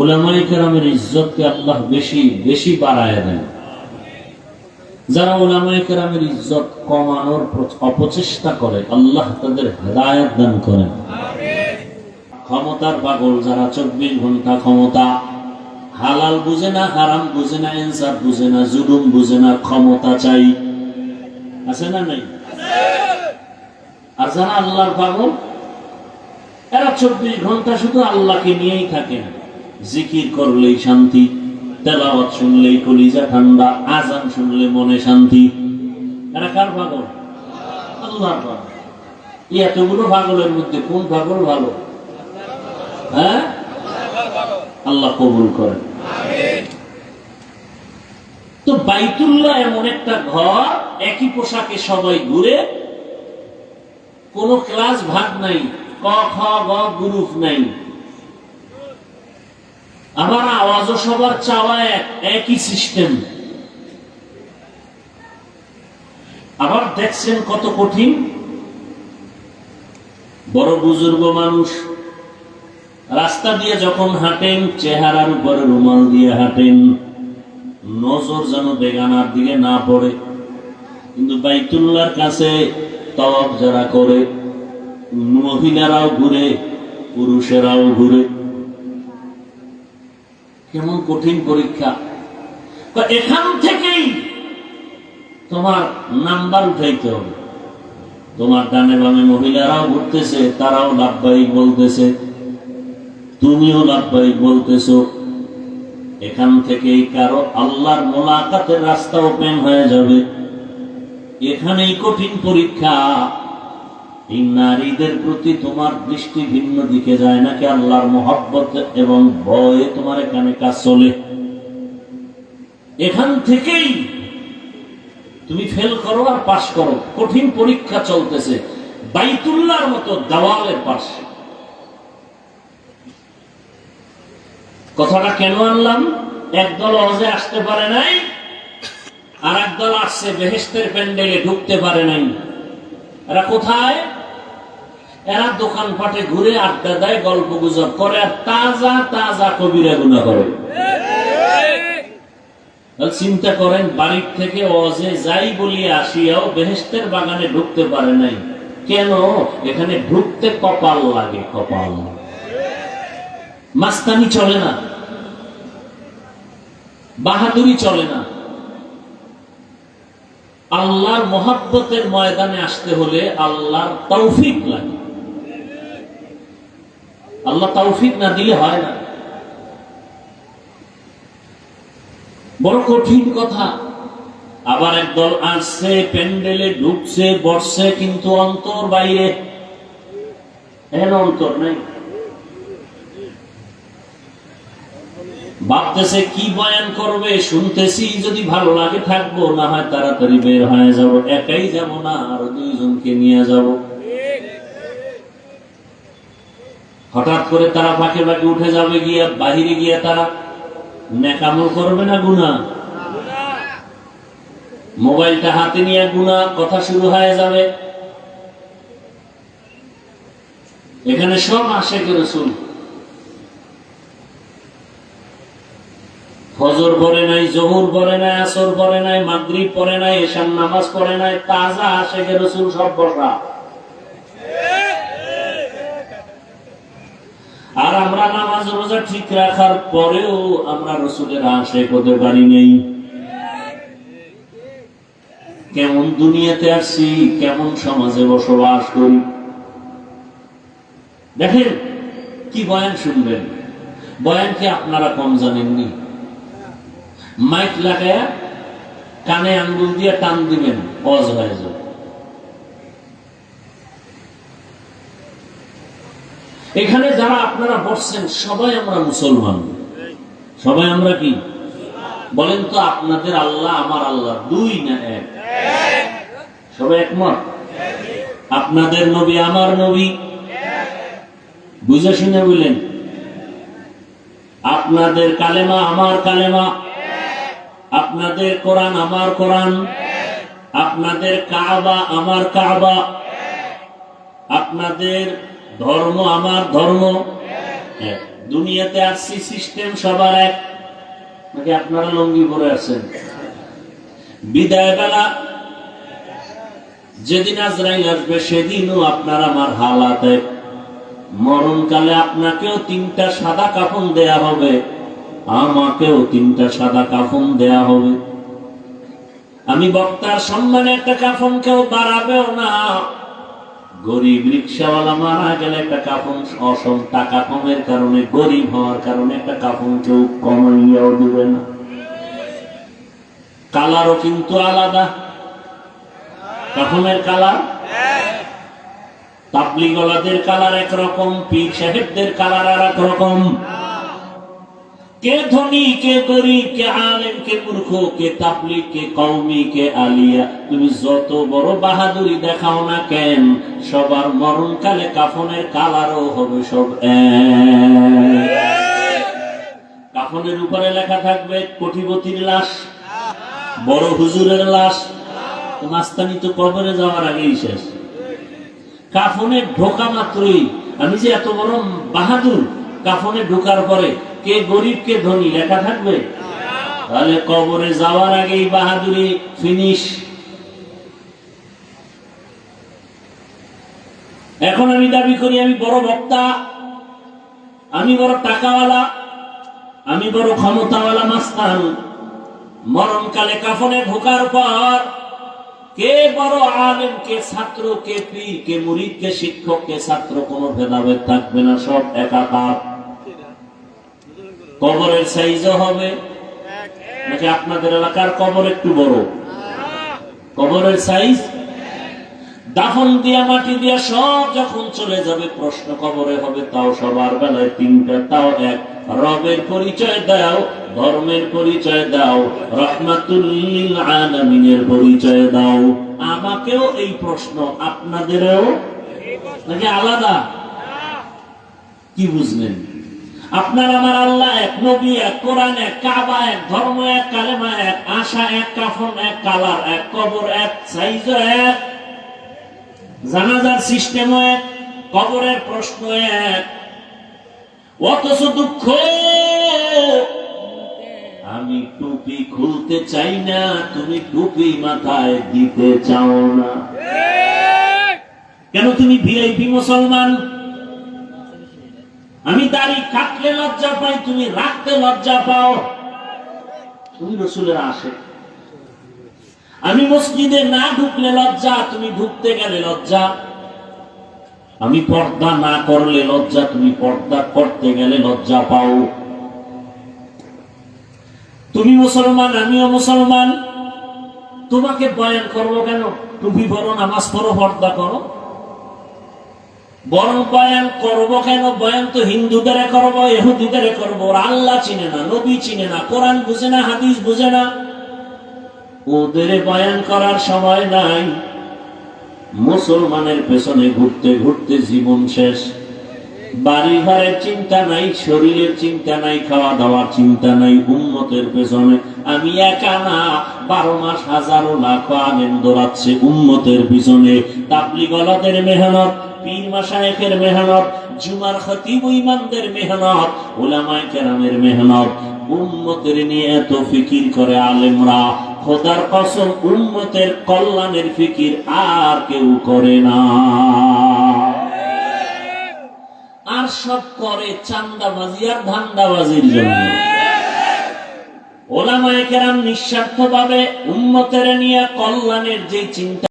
ওলামাই কেরামের ইজ্জতকে আল্লাহ বেশি বেশি বাড়ায় দেন। যারা ওলামাই কেরামের ইজ্জত কমানোর অপচেষ্টা করে, আল্লাহ তাদের হেদায়ত দান করেন। ক্ষমতার পাগল যারা চব্বিশ ঘণ্টা ক্ষমতা, হালাল বুঝে না, হারাম বুঝে না এনসার বুঝে না, জুলুম বুঝে না, ক্ষমতা চাই। আছে না নাই? আর যারা আল্লাহর পাগল, এরা চব্বিশ ঘণ্টা শুধু আল্লাহকে নিয়েই থাকেন জিকির করলেই শান্তি, তেলাওয়াত শুনলেই কলিজা ঠান্ডা আজান শুনলে মনে শান্তি। এরা কার পাগল? আল্লাহর পাগল। এতগুলো পাগলের মধ্যে কোন পাগল ভালো? হ্যাঁ? আল্লাহ কবুল করেন। তো বাইতুল্লাহ এমন একটা ঘর, একই পোশাকে সবাই ঘুরে, কোন ক্লাস ভাগ নাই, ক, খ, গ, গ্রুপ নাই। আমার আওয়াজও সবার চাওয়া এক, একই সিস্টেম আবার দেখছেন কত কঠিন? বড় বুজুর্গ মানুষ, রাস্তা দিয়ে যখন হাঁটেন, চেহারার উপরে রুমাল দিয়ে হাঁটেন, নজর যেন বেগানার দিকে না পড়ে। কিন্তু বাইতুল্লার কাছে তওয়াব যারা করে, মহিলারাও ঘুরে, পুরুষেরাও ঘুরে। কেমন কঠিন পরীক্ষা। তো এখান থেকেই তোমার নাম্বার উঠাইতে হবে। তোমার ডানে বামে মহিলারাও ঘুরতেছে, তারাও লাভবাহিক বলতেছে। তুমিও লাভবাহিক বলতেছো। এখান থেকেই কারও আল্লাহর মোলাকাতের রাস্তা ওপেন হয়ে যাবে। এখানেই কঠিন পরীক্ষা। এই নারীদের প্রতি তোমার দৃষ্টি ভিন্ন দিকে যায় নাকি আল্লাহর মোহব্বত এবং ভয়ে তোমার এখানে কাজ চলে? এখান থেকেই তুমি ফেল করো আর পাশ করো। কঠিন পরীক্ষা চলতেছে। বাইতুল্লাহর মতো দেওয়ালের পাশ। কথাটা কেন আনলাম? একদল অজে আসতে পারে নাই আর একদল আসছে বেহেস্তের প্যান্ডেলে ঢুকতে পারে নাই। এরা কোথায়? এরা দোকানপাটে ঘুরে আড্ডা দেয়, গল্প গুজব করে, আর তাজা তাজা কবিরা গুণা করে। চিন্তা করেন, বাড়ির থেকে অজে যাই বলিয়ে আসিয়াও বেহেস্তের বাগানে ঢুকতে পারে নাই। কেন? এখানে ঢুকতে কপাল লাগে, কপাল। মাস্তানি চলে না। বাহাদুরি চলে না। আল্লাহর মহাব্বতের ময়দানে আসতে হলে আল্লাহর তৌফিক লাগে। আল্লাহ তৌফিক না দিলে হয় না। বড় কঠিন কথা। আবার একদল আসছে, প্যান্ডেলে ঢুকছে, বসছে, কিন্তু অন্তর বাইরে। এর অন্তর নেই। ভাবতেছে কি বয়ান করবে, শুনতেছি যদি ভালো লাগে থাকব, না হয় তাড়াতাড়ি বের হয়ে যাব, একাই যাব না, আরও দুইজনকে নিয়ে যাব। হঠাৎ করে তারা ফাঁকে ফাঁকে উঠে যাবে গিয়া, বাহিরে গিয়া তারা নেকামল করবে না গুনা মোবাইলটা হাতে নিয়ে গুনা কথা শুরু হয়ে যাবে। এখানে সব আসে করে শুন ফজর পড়ে নাই, জহুর পড়ে নাই, আসর পড়ে নাই, মাগরিব পরে নাই এশান নামাজ পড়ে নাই, তাজা আশেখে রসুল সব বসা। আর আমরা নামাজ রোজা ঠিক রাখার পরেও আমরা রসুলের আশেখ হতে পারি নেই। কেমন দুনিয়াতে আসছি কেমন সমাজে বসবাস করি। দেখেন, কি বয়ান শুনবেন? বয়ান কি আপনারা কম জানেননি? মাইক লাগায়া কানে আঙ্গুল দিয়ে টান দিবেন, অজ হয়ে যাবে। এখানে যারা আপনারা বসছেন, সবাই আমরা মুসলমান। সবাই আমরা কি? বলেন তো আপনাদের আল্লাহ আমার আল্লাহ, দুই না এক? সবাই একমত? আপনাদের নবী আমার নবী? বুঝে শুনে বললেন আপনাদের কালেমা আমার কালেমা। আপনাদের কোরআন আমার কোরআন। আপনাদের কাবা আমার কাবা। আপনাদের ধর্ম আমার ধর্ম। দুনিয়াতে আসছি সিস্টেম সবার এক। নাকি আপনারা লঙ্গি পরে আছেন? বিদায় বেলা। যেদিন আজরাইল আসবে, সেদিনও আপনার আমার হালাত। এক মরণকালে আপনাকেও তিনটা সাদা কাফন দেয়া হবে। আমাকেও তিনটা সাদা কাফন দেয়া হবে। আমি বক্তার সম্মানে একটা কাফন কেউ বাড়াবেও না। গরিব রিক্সাওয়ালা মারা গেলে একটা কাপন অসম টাকা কমের কারণে, গরিব হওয়ার কারণে একটা কাপন কেউ কমাইয়াও দিবে না। কালারও কিন্তু আলাদা। কাফনের কালার? তাবলিগলাদের কালার একরকম, পীর সাহেবদের কালার আর এক রকম। কে ধনী, কে গরিব, কে আলেম, কে মূর্খ, কে তাবলিগ, কে কৌমি কে আলিয়া, তুমি যত বড় বাহাদুরি দেখাও না কেন, সবার মরণকালে কাফনের কালারও হবে সব কাফনের উপরে লেখা থাকবে কোটিপতির লাশ, বড় হুজুরের লাশ মাস্তানি তো কবরে যাওয়ার আগেই শেষ। কাফনে ঢোকা মাত্রই, আমি যে এত বড় বাহাদুর, কাফনে ঢোকার পরে কে গরিব, কে ধনী, লেখা থাকবে? তাহলে কবরে যাওয়ার আগেই বাহাদুরি ফিনিশ। এখন আমি দাবি করি, আমি বড় বক্তা, আমি বড় টাকাওয়ালা, আমি বড় ক্ষমতাওয়ালা মাস্তান। মরণকালে কাফনে ঢোকার পর কে বড় আলেম, কে ছাত্র, কে পীর, কে মুরিদ, কে শিক্ষক, কে ছাত্র, কোন ভেদাভেদ থাকবে না, সব একাকার। কবরের সাইজও হবে। নাকি আপনাদের এলাকার কবর একটু বড়? কবরের সাইজ? দাফন দিয়া, মাটি দিয়া সব যখন চলে যাবে, প্রশ্ন কবরে হবে, তাও সবার বেলায় তিনটা, তাও এক। রবের পরিচয় দাও, ধর্মের পরিচয় দাও রহমাতুল্লিল পরিচয় দাও। আমাকেও এই প্রশ্ন, আপনাদেরও? নাকি আলাদা? কি বুঝলেন? আপনার আমার আল্লাহ এক নবী এক কোরআন এক কাবা এক ধর্ম এক কালেমা এক আশা এক কাফন এক কালার এক কবর এক সাইজ এক জানাজার সিস্টেম এক কবরের প্রশ্ন এক অথচ দুঃখ আমি টুপি খুলতে চাই না তুমি টুপি মাথায় দিতে চাও না। কেন তুমি ভিআইপি মুসলমান? আমি দাড়ি কাটলে লজ্জা পাই, তুমি রাখতে লজ্জা পাও। তুমি রসুলের আসে আমি মসজিদে না ঢুকলে লজ্জা, তুমি ঢুকতে গেলে লজ্জা। আমি পর্দা না করলে লজ্জা, তুমি পর্দা করতে গেলে লজ্জা পাও। তুমি মুসলমান, আমিও মুসলমান। তোমাকে বয়ান করব কেন? টুপি পরো নামাজ পড়ো, পর্দা করো। বরং বয়ান করব কেন? বয়ান তো হিন্দুদের করব এহুদিদের করব। ওরা আল্লাহ চিনে না, নবী চিনে না, কোরআন বুঝে না, হাদিস বুঝে না। ওদের বয়ান করার সময় নাই। মুসলমানের পেছনে ঘুরতে ঘুরতে জীবন শেষ। বাড়ি ঘরের চিন্তা নাই, শরীরের চিন্তা নাই খাওয়া দাওয়ার চিন্তা নাই উন্নতের পেছনে। আমি একা না, বারো মাস হাজারো লাখ আনেন দৌড়াচ্ছে উন্নতের পিছনে। তাবলি গলাদের মেহনত পীর মেহনত, জুমার খতিব মেহনত কেরামের মেহনত। নিয়ে এত ফিকির করে আলেমরা, খোদার কসম কল্যাণের ফিকির আর কেউ করে না। আর সব করে চান্দাবাজি আর ধান্দাবাজির জন্য। ওলামায়ে কেরাম নিঃস্বার্থ ভাবে উন্মতের নিয়ে কল্যাণের যে চিন্তা